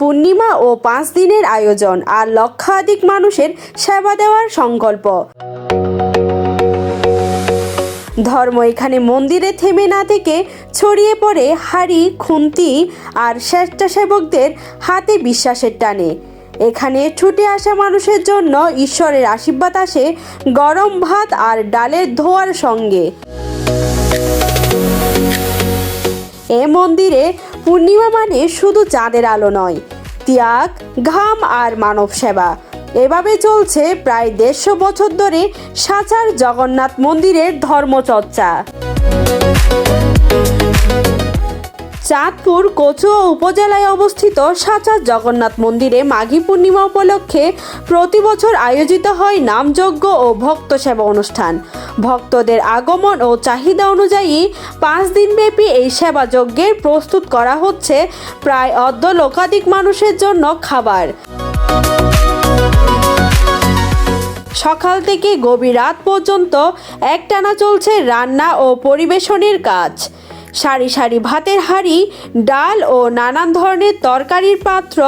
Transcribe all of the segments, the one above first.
পূর্ণিমা ও পাঁচ দিনের আয়োজন আর লক্ষাধিক মানুষের সেবা দেওয়ার সংকল্প। ধর্ম এখানে মন্দিরে থেমে না থেকে ছড়িয়ে পড়ে হাড়ি, খুন্তি আর স্বেচ্ছাসেবকদের হাতে বিশ্বাসের টানে। এখানে ছুটে আসা মানুষের জন্য ঈশ্বরের আশীর্বাদ আসে গরম ভাত আর ডালের ধোয়ার সঙ্গে। এ মন্দিরে পূর্ণিমা মানে শুধু চাঁদের আলো নয়। ত্যাগ, ঘাম আর মানব সেবা। এভাবে চলছে প্রায় দেড়শো বছর ধরে সাঁচার জগন্নাথ মন্দিরের ধর্মচর্চা। চাঁদপুর কচুয়া উপজেলায় অবস্থিত সাচার জগন্নাথ মন্দিরে মাঘী পূর্ণিমা উপলক্ষে প্রতি বছর আয়োজিত হয় নামযজ্ঞ ও ভক্ত সেবা অনুষ্ঠান। ভক্তদের আগমন ও চাহিদা অনুযায়ী পাঁচ দিনব্যাপী এই সেবা যজ্ঞের প্রস্তুত করা হচ্ছে প্রায় অর্ধ লক্ষাধিক মানুষের জন্য খাবার। সকাল থেকে গভীর রাত পর্যন্ত একটানা চলছে রান্না ও পরিবেশনের কাজ। সারি সারি ভাতের হাঁড়ি, ডাল ও নানান ধরনের তরকারির পাত্র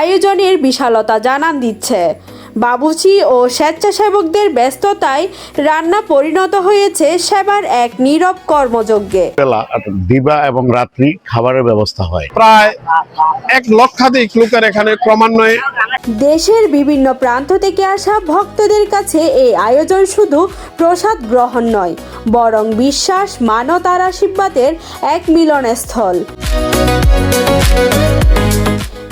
আয়োজনের বিশালতা জানান দিচ্ছে। বাবুচি ও স্বেচ্ছাসেবকদের ব্যস্ততায় রান্না পরিণত হয়েছে সেবার এক নীরব কর্মযজ্ঞে। দিবা এবং রাত্রি খাবারের ব্যবস্থা হয়। প্রায় এক লক্ষাধিক লোকের এখানে ক্রমান্বয়ে দেশের বিভিন্ন প্রান্ত থেকে আসা ভক্তদের কাছে এই আয়োজন শুধু প্রসাদ গ্রহণ নয়, বরং বিশ্বাস মানতার আশীর্বাদের এক মিলনস্থল।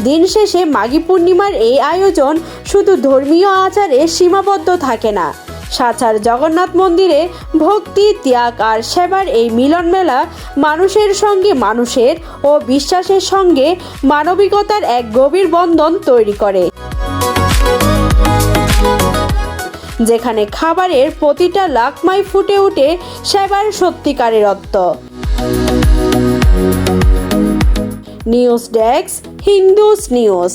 দিন শেষে মাঘী পূর্ণিমার এই আয়োজন শুধু ধর্মীয় আচারে সীমাবদ্ধ থাকে না সাচার জগন্নাথ মন্দিরে ভক্তি, ত্যাগ আর সেবার এই মিলন মেলা মানুষের সঙ্গে মানুষের ও বিশ্বাসের সঙ্গে মানবিকতার এক গভীর বন্ধন তৈরি করে। যেখানে খাবারের প্রতিটা লাকমাই ফুটে ওঠে সেবার সত্যিকারের অর্থ। নিউজ ডেস্ক, হিন্দুস নিউজ।